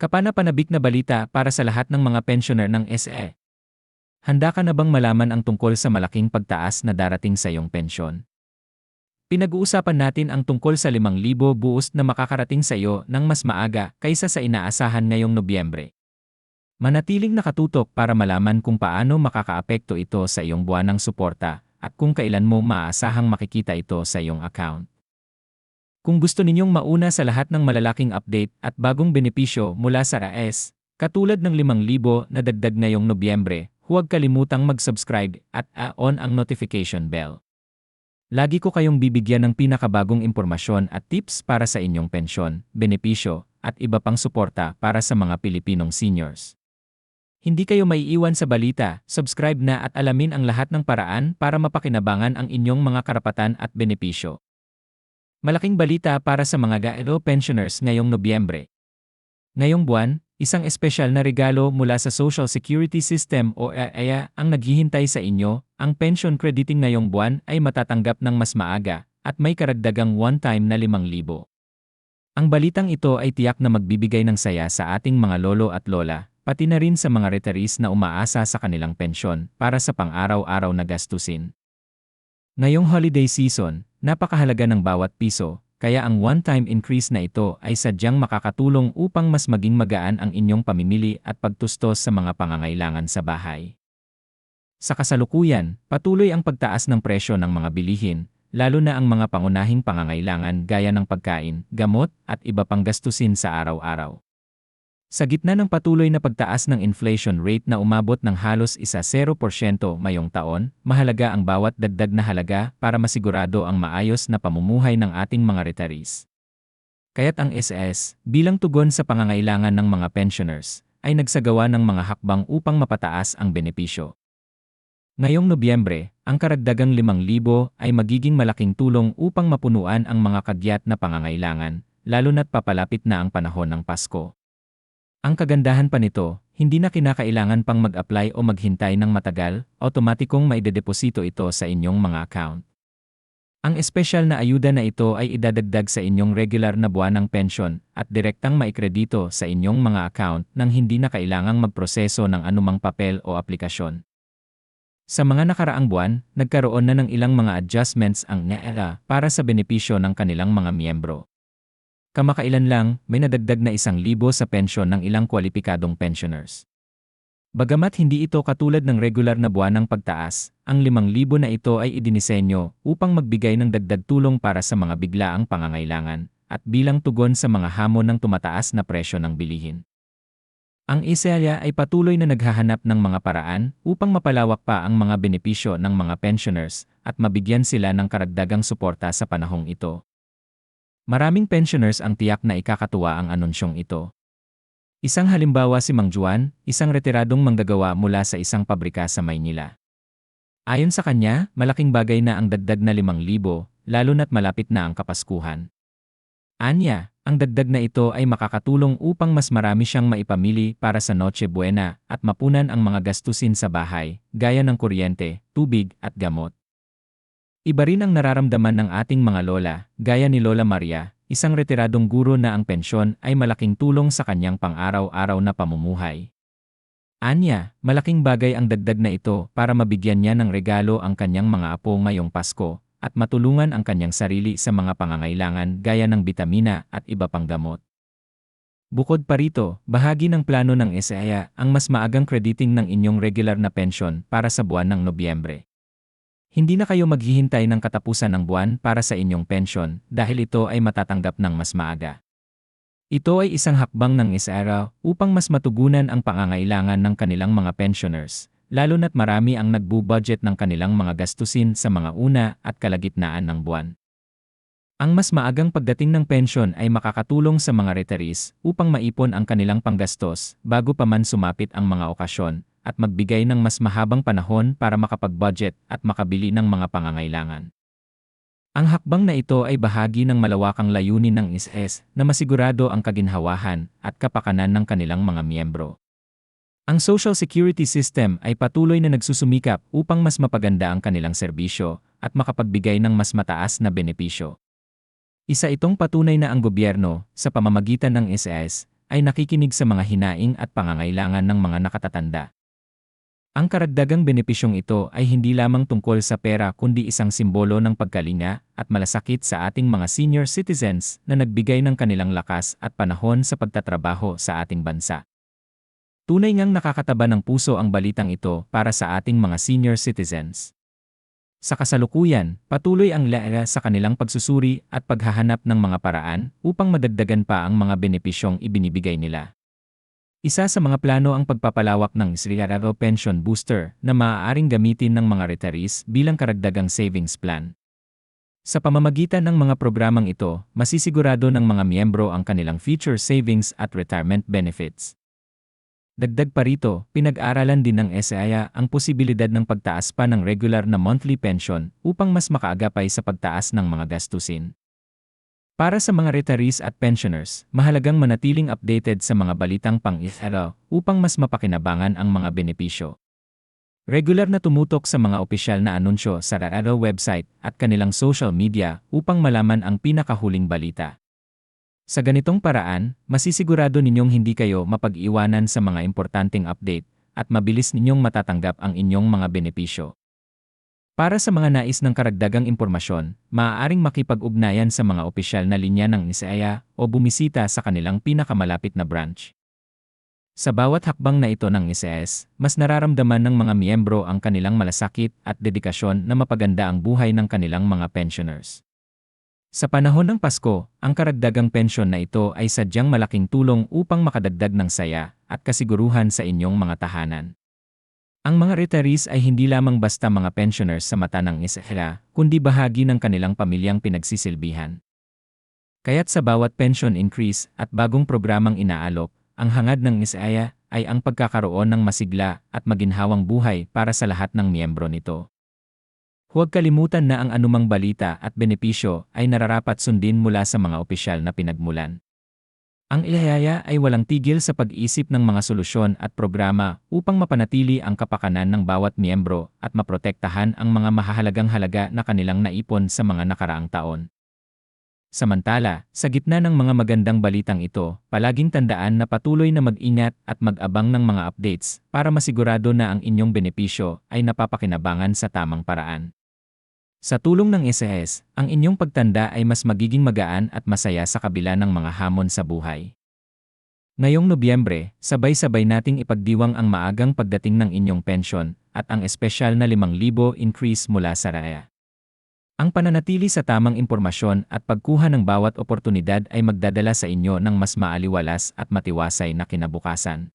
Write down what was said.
Kapana-panabik na balita para sa lahat ng mga pensioner ng SE. Handa ka na bang malaman ang tungkol sa malaking pagtaas na darating sa iyong pensyon? Pinag-uusapan natin ang tungkol sa 5,000 buos na makakarating sa iyo ng mas maaga kaysa sa inaasahan ngayong Nobyembre. Manatiling nakatutok para malaman kung paano makakaapekto ito sa iyong buwanang suporta at kung kailan mo maaasahang makikita ito sa iyong account. Kung gusto ninyong mauna sa lahat ng malalaking update at bagong benepisyo mula sa RAS, katulad ng 5,000 na dagdag ngayong Nobyembre, huwag kalimutang mag-subscribe at on ang notification bell. Lagi ko kayong bibigyan ng pinakabagong impormasyon at tips para sa inyong pensyon, benepisyo, at iba pang suporta para sa mga Pilipinong seniors. Hindi kayo maiiwan sa balita, subscribe na at alamin ang lahat ng paraan para mapakinabangan ang inyong mga karapatan at benepisyo. Malaking balita para sa mga gaero pensioners ngayong Nobyembre. Ngayong buwan, isang espesyal na regalo mula sa Social Security System o AAA ang naghihintay sa inyo, ang pension crediting ngayong buwan ay matatanggap ng mas maaga at may karagdagang one-time na 5,000. Ang balitang ito ay tiyak na magbibigay ng saya sa ating mga lolo at lola, pati na rin sa mga retirees na umaasa sa kanilang pensyon para sa pang-araw-araw na gastusin. Ngayong holiday season, napakahalaga ng bawat piso, kaya ang one-time increase na ito ay sadyang makakatulong upang mas maging magaan ang inyong pamimili at pagtustos sa mga pangangailangan sa bahay. Sa kasalukuyan, patuloy ang pagtaas ng presyo ng mga bilihin, lalo na ang mga pangunahing pangangailangan gaya ng pagkain, gamot, at iba pang gastusin sa araw-araw. Sa gitna ng patuloy na pagtaas ng inflation rate na umabot ng halos isa 0% mayong taon, mahalaga ang bawat dagdag na halaga para masigurado ang maayos na pamumuhay ng ating mga retirees. Kaya't ang SS, bilang tugon sa pangangailangan ng mga pensioners, ay nagsagawa ng mga hakbang upang mapataas ang benepisyo. Ngayong Nobyembre, ang karagdagang 5,000 ay magiging malaking tulong upang mapunuan ang mga kagyat na pangangailangan, lalo na't papalapit na ang panahon ng Pasko. Ang kagandahan pa nito, hindi na kinakailangan pang mag-apply o maghintay ng matagal, otomatikong maidedeposito ito sa inyong mga account. Ang espesyal na ayuda na ito ay idadagdag sa inyong regular na buwanang pensyon at direktang maikredito sa inyong mga account nang hindi na kailangang magproseso ng anumang papel o aplikasyon. Sa mga nakaraang buwan, nagkaroon na ng ilang mga adjustments ang NEA para sa benepisyo ng kanilang mga miyembro. Kamakailan lang, may nadagdag na isang libo sa pensyon ng ilang kwalipikadong pensioners. Bagamat hindi ito katulad ng regular na buwanang pagtaas, ang 5,000 na ito ay idinisenyo upang magbigay ng dagdag tulong para sa mga biglaang pangangailangan at bilang tugon sa mga hamon ng tumataas na presyo ng bilihin. Ang ISEALA ay patuloy na naghahanap ng mga paraan upang mapalawak pa ang mga benepisyo ng mga pensioners at mabigyan sila ng karagdagang suporta sa panahong ito. Maraming pensioners ang tiyak na ikakatuwa ang anunsyong ito. Isang halimbawa si Mang Juan, isang retiradong manggagawa mula sa isang pabrika sa Maynila. Ayon sa kanya, malaking bagay na ang dagdag na 5,000, lalo na't malapit na ang Kapaskuhan. Anya, ang dagdag na ito ay makakatulong upang mas marami siyang maipamili para sa Noche Buena at mapunan ang mga gastusin sa bahay, gaya ng kuryente, tubig at gamot. Iba rin ang nararamdaman ng ating mga lola, gaya ni Lola Maria, isang retiradong guro na ang pensyon ay malaking tulong sa kanyang pang-araw-araw na pamumuhay. Anya, malaking bagay ang dagdag na ito para mabigyan niya ng regalo ang kanyang mga apo ngayong Pasko at matulungan ang kanyang sarili sa mga pangangailangan gaya ng bitamina at iba pang gamot. Bukod pa rito, bahagi ng plano ng SAIA ang mas maagang crediting ng inyong regular na pensyon para sa buwan ng Nobyembre. Hindi na kayo maghihintay ng katapusan ng buwan para sa inyong pensyon dahil ito ay matatanggap ng mas maaga. Ito ay isang hakbang ng ISARA upang mas matugunan ang pangangailangan ng kanilang mga pensioners, lalo na't marami ang nagbu-budget ng kanilang mga gastusin sa mga una at kalagitnaan ng buwan. Ang mas maagang pagdating ng pensyon ay makakatulong sa mga retirees upang maipon ang kanilang panggastos bago pa man sumapit ang mga okasyon at magbigay ng mas mahabang panahon para makapag-budget at makabili ng mga pangangailangan. Ang hakbang na ito ay bahagi ng malawakang layunin ng ISS na masigurado ang kaginhawahan at kapakanan ng kanilang mga miyembro. Ang Social Security System ay patuloy na nagsusumikap upang mas mapaganda ang kanilang serbisyo at makapagbigay ng mas mataas na benepisyo. Isa itong patunay na ang gobyerno, sa pamamagitan ng SS, ay nakikinig sa mga hinaing at pangangailangan ng mga nakatatanda. Ang karagdagang benepisyong ito ay hindi lamang tungkol sa pera kundi isang simbolo ng pagkalinga at malasakit sa ating mga senior citizens na nagbigay ng kanilang lakas at panahon sa pagtatrabaho sa ating bansa. Tunay ngang nakakataba ng puso ang balitang ito para sa ating mga senior citizens. Sa kasalukuyan, patuloy ang LAERA sa kanilang pagsusuri at paghahanap ng mga paraan upang madagdagan pa ang mga benepisyong ibinibigay nila. Isa sa mga plano ang pagpapalawak ng Sriararo Pension Booster na maaaring gamitin ng mga retirees bilang karagdagang savings plan. Sa pamamagitan ng mga programang ito, masisigurado ng mga miyembro ang kanilang future savings at retirement benefits. Dagdag pa rito, pinag-aralan din ng SIA ang posibilidad ng pagtaas pa ng regular na monthly pension upang mas makaagapay sa pagtaas ng mga gastusin. Para sa mga retirees at pensioners, mahalagang manatiling updated sa mga balitang pang-ithara upang mas mapakinabangan ang mga benepisyo. Regular na tumutok sa mga opisyal na anunsyo sa RARO website at kanilang social media upang malaman ang pinakahuling balita. Sa ganitong paraan, masisigurado ninyong hindi kayo mapag-iwanan sa mga importanteng update at mabilis ninyong matatanggap ang inyong mga benepisyo. Para sa mga nais ng karagdagang impormasyon, maaaring makipag-ugnayan sa mga opisyal na linya ng NISAIA o bumisita sa kanilang pinakamalapit na branch. Sa bawat hakbang na ito ng ISS, mas nararamdaman ng mga miyembro ang kanilang malasakit at dedikasyon na mapaganda ang buhay ng kanilang mga pensioners. Sa panahon ng Pasko, ang karagdagang pensyon na ito ay sadyang malaking tulong upang makadagdag ng saya at kasiguruhan sa inyong mga tahanan. Ang mga retirees ay hindi lamang basta mga pensioners sa mata ng isahira, kundi bahagi ng kanilang pamilyang pinagsisilbihan. Kaya't sa bawat pension increase at bagong programang inaalok, ang hangad ng isaya ay ang pagkakaroon ng masigla at maginhawang buhay para sa lahat ng miyembro nito. Huwag kalimutan na ang anumang balita at benepisyo ay nararapat sundin mula sa mga opisyal na pinagmulan. Ang ihayaya ay walang tigil sa pag-isip ng mga solusyon at programa upang mapanatili ang kapakanan ng bawat miyembro at maprotektahan ang mga mahahalagang halaga na kanilang naipon sa mga nakaraang taon. Samantala, sa gitna ng mga magandang balitang ito, palaging tandaan na patuloy na mag-ingat at mag-abang ng mga updates para masigurado na ang inyong benepisyo ay napapakinabangan sa tamang paraan. Sa tulong ng SES, ang inyong pagtanda ay mas magiging magaan at masaya sa kabila ng mga hamon sa buhay. Ngayong Nobyembre, sabay-sabay nating ipagdiwang ang maagang pagdating ng inyong pensyon at ang espesyal na 5,000 increase mula sa RAYA. Ang pananatili sa tamang impormasyon at pagkuha ng bawat oportunidad ay magdadala sa inyo ng mas maaliwalas at matiwasay na kinabukasan.